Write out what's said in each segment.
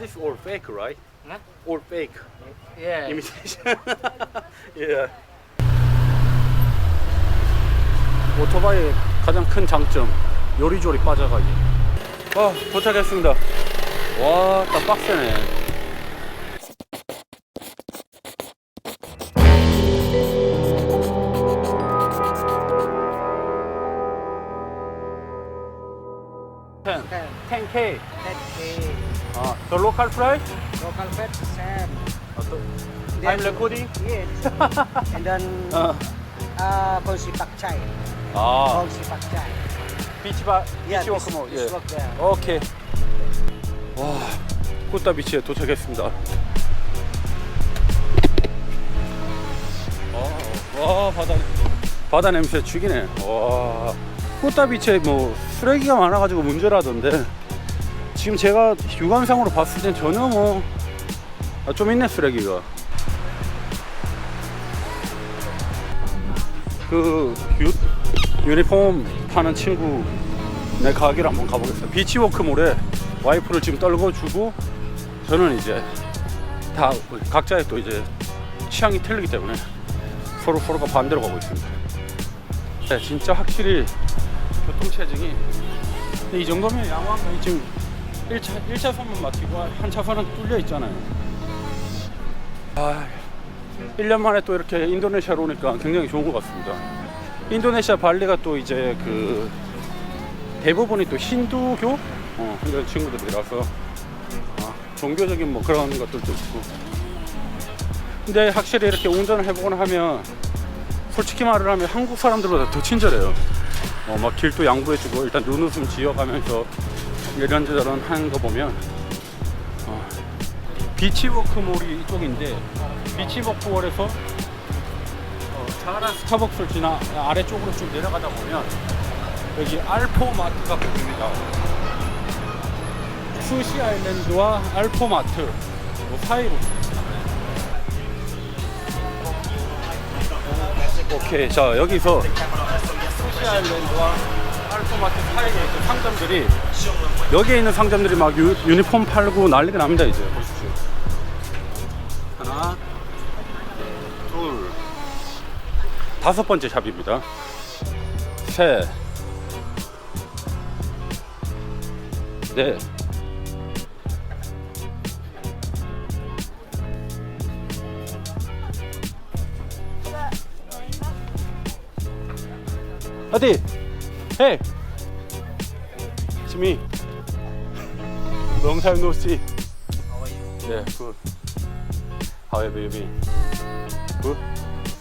this all fake, right? Huh? All fake Yeah. imitation. yeah. 오토바이의 가장 큰 장점 요리조리 빠져가기. 아 도착했습니다. 와, 딱 빡세네. Ten, Ten. 10k. Okay. 아, the local price? Local pet Sam. 아, 또, I'm recording. Yes. and then 어. uh, Kongsi Pak Chai. 아, Kongsi Pak Chai. 비치바, Yeah, 비치 워크모. this, this work there. 오케이. 와, 꽃다 비치에 도착했습니다. 와, 와 바다 바다 냄새 죽이네. 와, 꽃다 비치에 뭐 쓰레기가 많아가지고 문제라던데 지금 제가 육안상으로 봤을 땐 전혀 뭐 아, 좀 있네 쓰레기가. 그 유, 유니폼 파는 친구 내 가게를 한번 가보겠습니다. 비치워크몰에 와이프를 지금 떨궈주고 저는 이제 다 각자의 또 이제 취향이 틀리기 때문에 서로 서로가 반대로 가고 있습니다. 네, 진짜 확실히 교통 체증이 근데 이 정도면 양호한가 지금 1차 1차선만 막히고 한 차선은 뚫려 있잖아요. 아, 1년 만에 또 이렇게 인도네시아로 오니까 굉장히 좋은 것 같습니다. 인도네시아 발리가 또 이제 그 대부분이 또 힌두교 어, 이런 친구들이라서 아, 종교적인 뭐 그런 것들도 있고 근데 확실히 이렇게 운전을 해보거나 하면 솔직히 말을 하면 한국 사람들보다 더 친절해요 어, 막 길도 양보해주고 일단 눈웃음 지어가면서 이런저런 하는 거 보면 어, 비치워크몰이 이쪽인데 비치워크몰에서 어, 자라 스타벅스를 지나 아래쪽으로 쭉 내려가다 보면 여기 알포마트가 보입니다. 수시 아일랜드와 알포마트 그 사이로. 오케이, 자 여기서 수시 아일랜드와 알포마트 사이에 있는 상점들이 여기에 있는 상점들이 막 유, 유니폼 팔고 난리가 납니다 이제 보십시오. 하나, 둘, 다섯 번째 샵입니다. 셋. 네. 어디? It's me. Long time no see. How are you? Yeah, good. How have you been? Good.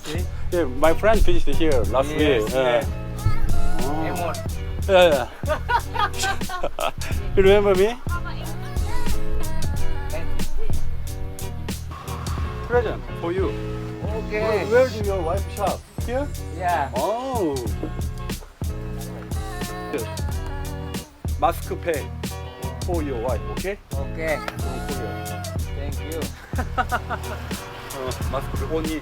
See? Yeah, my friend visited here last Yes, week. yes. Oh. Yeah, yeah. you remember me? Present for you. Okay. Where, where do your wife shop? Here? Yeah. Oh. Mask pay for your wife, okay? Okay. Korea. Thank you. Uh, mask pay only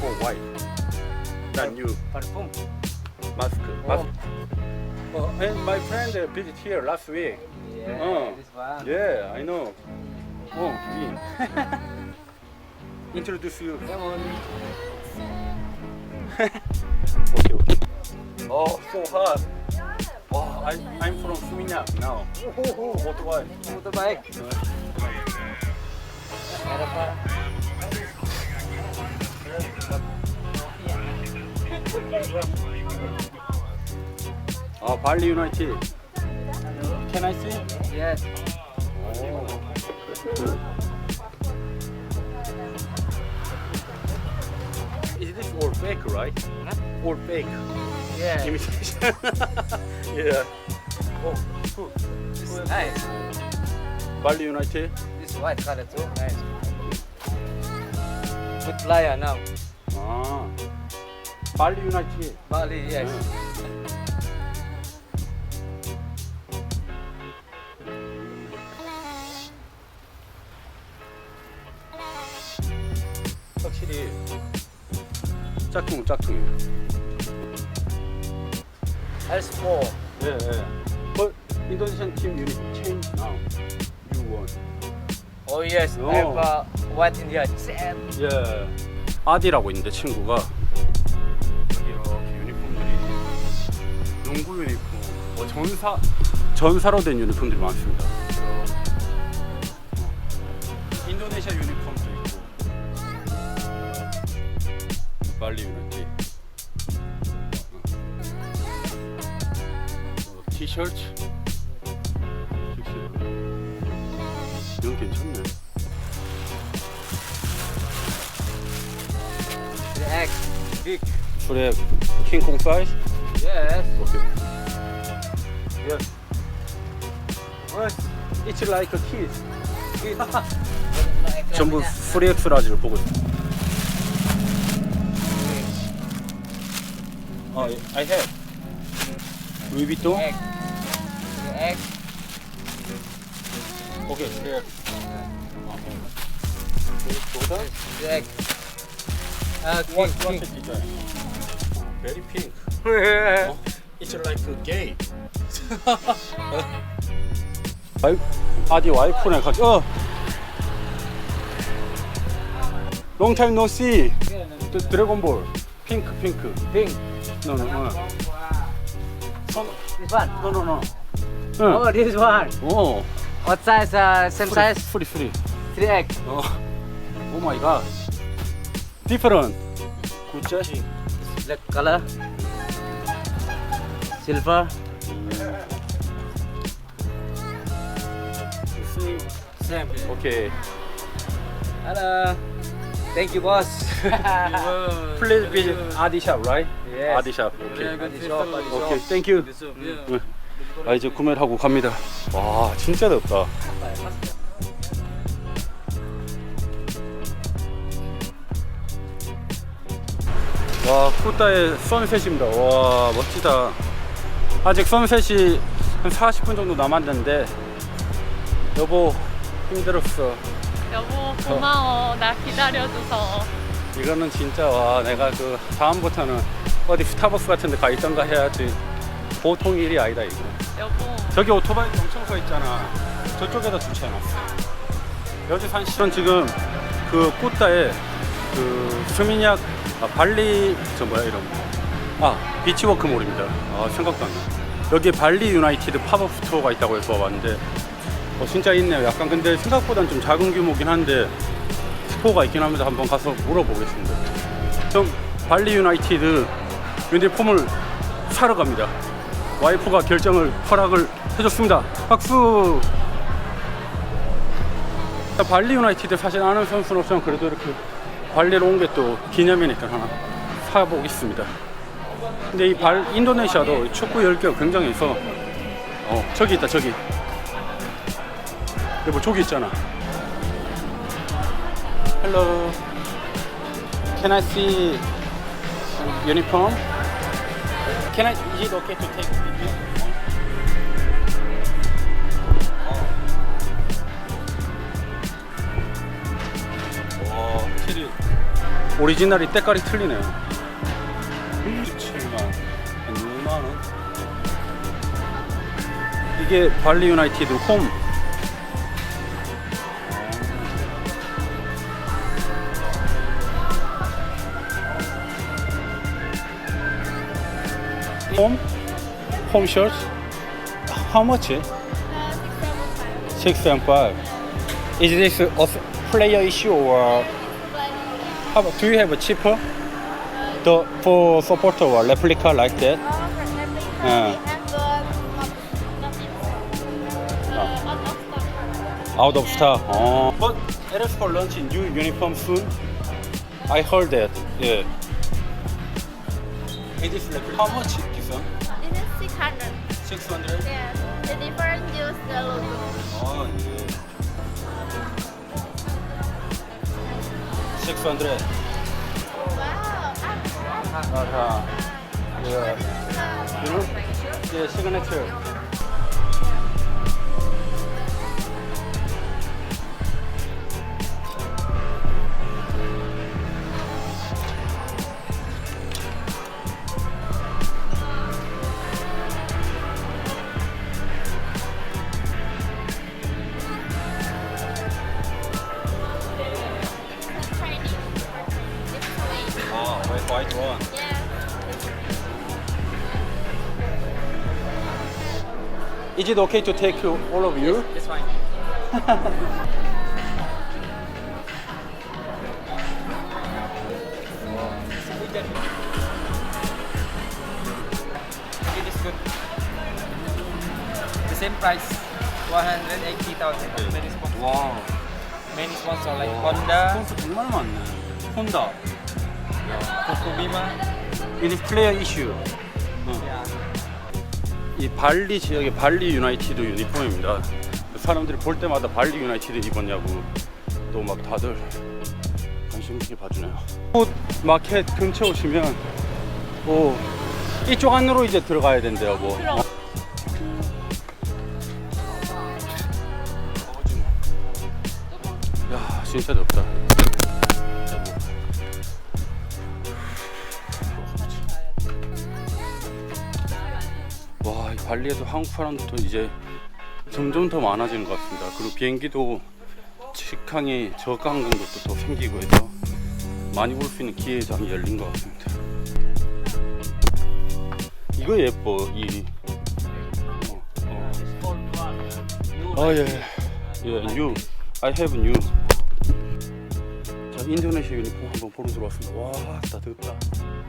for wife. Than you. Parfum. Mask. Oh. mask. Oh, and my friend uh, visit here last week. Yeah. Oh. This one. Yeah, I know. Oh, Dean. Introduce you. Come on. Okay, okay. Oh, so hot. Wow, I, I'm from Suminyak now. Otobai. Motorbike. Ada apa? 아, 발리 유나이티드. Can I see? Yes. Is this all fake, right? Huh? All fake. Yeah. Imitation. yeah. Oh, good. This is nice. 발리 유나이티드. This white color too. Nice. Good flyer now. 아, 발리 유나이티드. Bali. Yes. 확실히 짝퉁 짝퉁. S4. 예, 예. But Indonesian team uniform change now. You won. Oh yes, Oh. I have uh, one in here. Jet. 예. 아디라고 있는데 친구가 여기 이렇게 유니폼들이 농구 유니폼, 뭐 전사 전사로 된 유니폼들이 많습니다. 인도네시아 유니폼도 있고 발리 유니티 티셔츠 이건 괜찮네. 3X. Big. 술에 킹콩 사이즈? Yes. 오케이. What? It's like a kid. Big. 전부 3X 라지를 보고 있어. 어, I have. 루이비통? X. 3X. 오케이, 3X. 보다? 3X. Uh, What, king, what king. is design? Very pink. 어? It's like a gay. 와이, 아디 와이프네 같이. 어. Long time no see. 드- 드래곤볼. 핑크 핑크. Pink. No no no. 손. This one. No no no. Oh, 응. this one. 오. What size? Uh, same size? 프리 프리. 3X. 어. 오 마이 갓. Different. 굿자식. Black color. Silver. Same. 오케이. Hello. Thank you, boss. Please visit 아디 샵, right? Yes. 아디 샵. 오케이. Adi shop, adi shop. 오케이, 땡큐. 응. 아 이제 구매를 하고 갑니다. 와 진짜 덥다. 와 쿠타의 선셋입니다. 와 멋지다. 아직 선셋이 한 40분 정도 남았는데 여보 힘들었어. 여보 고마워 나 기다려줘서 이거는 진짜 와 내가 그 다음부터는 어디 스타벅스 같은 데 가 있던가 해야지 보통 일이 아니다 이거. 여보 저기 오토바이 엄청 서 있잖아. 저쪽에다 주차해놨어. 여기 산시는 지금 그 꾸따에 그 스미냑 아, 발리 저 뭐야 이름 아 비치워크 몰입니다. 아 생각도 안 나. 여기 발리 유나이티드 팝업 스토어가 있다고 해서 왔는데 어, 진짜 있네요. 약간 근데 생각보다는 좀 작은 규모긴 한데 스토어가 있긴 합니다. 한번 가서 물어보겠습니다. 좀 발리 유나이티드 유니폼을 사러 갑니다. 와이프가 결정을 허락을 해줬습니다. 박수. 발리 유나이티드 사실 아는 선수는 없지만 그래도 이렇게 발리로 온 게 또 기념이니까 하나 사보겠습니다. 근데 이 발 인도네시아도 축구 열기가 굉장히 있어. 어 저기 있다 저기. 여보 저기 있잖아. Hello. Can I see uniform? Can I? Is it okay to take video? 와, 확실히 오리지널이 때깔이 틀리네요. 67만, 한 6만 원. 이게 발리 유나이티드 홈. Home, home shirt. How much? Eh? Six and five. Is this a player issue or uh, how, do you have a cheaper the, for supporter or replica like that? Uh, um, uh ah. out of stock. Oh. But LS for launching new uniform soon. I heard that. Yeah. It is like how much? This one? It is 600 Six hundred. Yes The difference use the logo Oh, yeah. Six hundred. Wow Uh-huh. Yeah. You know? Yeah, signature. Is it okay to take you, all of you? It's fine. It is good. The same price, 180,000. Many sponsors. 와. Many sponsors like Honda, 스폰서 정말 많네. 혼다. Kokubima. It is player issue. 이 발리 지역의 발리 유나이티드 유니폼입니다. 사람들이 볼 때마다 발리 유나이티드 입었냐고 또 막 다들 관심 있게 봐주네요. 옷 마켓 근처 오시면 오 이쪽 안으로 이제 들어가야 된대요. 뭐. 발리에도 한국 사람도 이제 점점 더 많아지는 것 같습니다. 그리고 비행기도 직항이 저가항공도 또더 생기고 해서 많이 볼 수 있는 기회장이 열린 것 같습니다. 이거 예뻐, 이. 어, 어. 아, 예. 예, new. I have new. 자, 인도네시아 유니폼 한번 보러 들어왔습니다. 와, 다 덥다.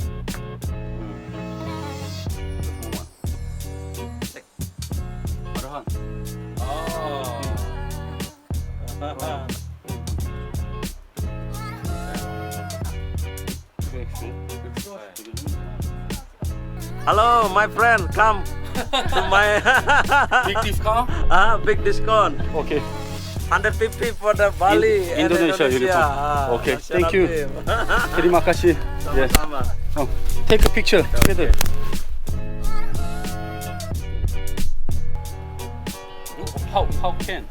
Hello, my friend. Come to my Big discount? ah, big discount. Okay. 150 for the Bali In- and Indonesia uniform. Ah, Okay, national thank you. Terima kasih. Yes. Sama-sama. Oh, take a picture together. How how can?